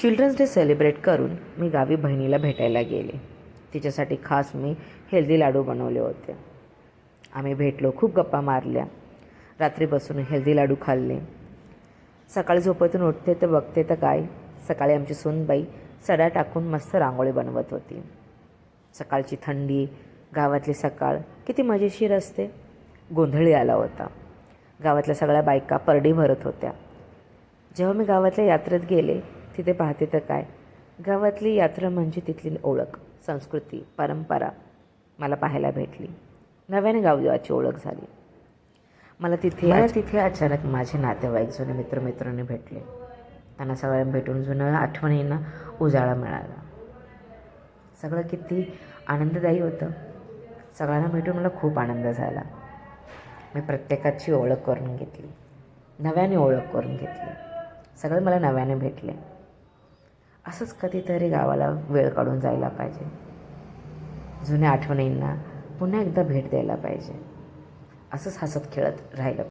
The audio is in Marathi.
चिल्ड्रन्स डे सेलिब्रेट करून मी गावी बहिणीला भेटायला गेले. तिच्यासाठी खास मी हेल्दी लाडू बनवले होते. आम्ही भेटलो खूप गप्पा मारल्या. रात्री बसून हेल्दी लाडू खाल्ले. सकाळी झोपेतून उठते तर बघते तर काय? सकाळी आमची सूनबाई सडा टाकून मस्त रांगोळी बनवत होती. सकाळची थंडी गावातली सकाळ किती मजेशीर असते. गोंधळी आला होता. गावातल्या सगळ्या बायका परडी भरत होत्या. जेव्हा मी गावातल्या यात्रेत गेले तिथे पाहते तर काय? गावातली यात्रा म्हणजे तिथली ओळख संस्कृती परंपरा. मला पाहायला भेटली. नव्याने गावदेवाची ओळख झाली. मला तिथे मला तिथे अचानक माझे नातेवाईक जुने मित्रमित्रांनी भेटले. त्यांना सगळ्यांना भेटून जुनं आठवणींना उजाळा मिळाला. सगळं किती आनंददायी होतं. सगळ्यांना भेटून मला खूप आनंद झाला. मी प्रत्येकाची ओळख करून घेतली. नव्याने ओळख करून घेतली. सगळे मला नव्याने भेटले. असंच कधीतरी गावाला वेळ काढून जायला पाहिजे. जुन्या आठवणींना पुन्हा एकदा भेट द्यायला पाहिजे. असंच हसत खेळत राहिलं